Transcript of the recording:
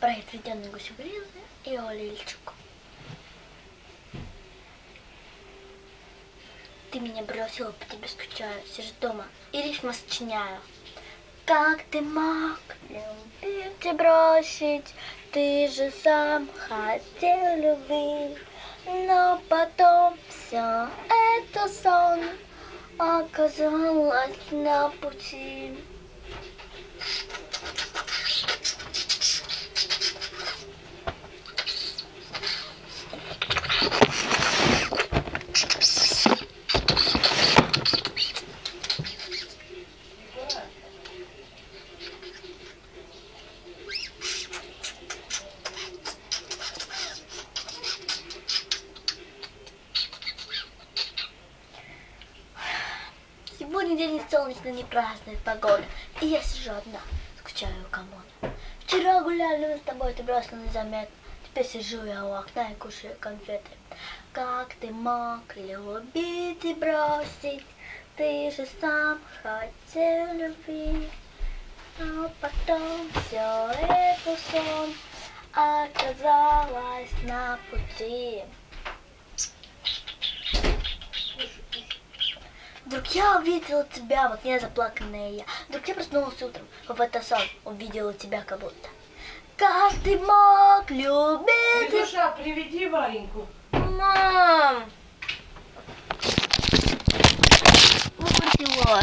про отведенную гусю Грилы и его Лильчику. Ты меня бросила, по тебе скучаю, сижу дома и рифмы сочиняю. Как ты мог любить и бросить, ты же сам хотел любви, но потом все это сон оказалось на пути. Сегодня день не солнечный, не празднует погода. И я сижу одна, скучаю у комода. Вчера гуляли мы с тобой, ты бросил незаметно. Теперь сижу я у окна и кушаю конфеты. Как ты мог любить и бросить? Ты же сам хотел любви. Но потом все это сон оказалось на пути. Вдруг я увидела тебя, вот не заплаканная я. Вдруг я проснулась утром, в это сон увидела тебя как будто. Как ты мог любить? и- Душа, приведи Вареньку. Мам! Его.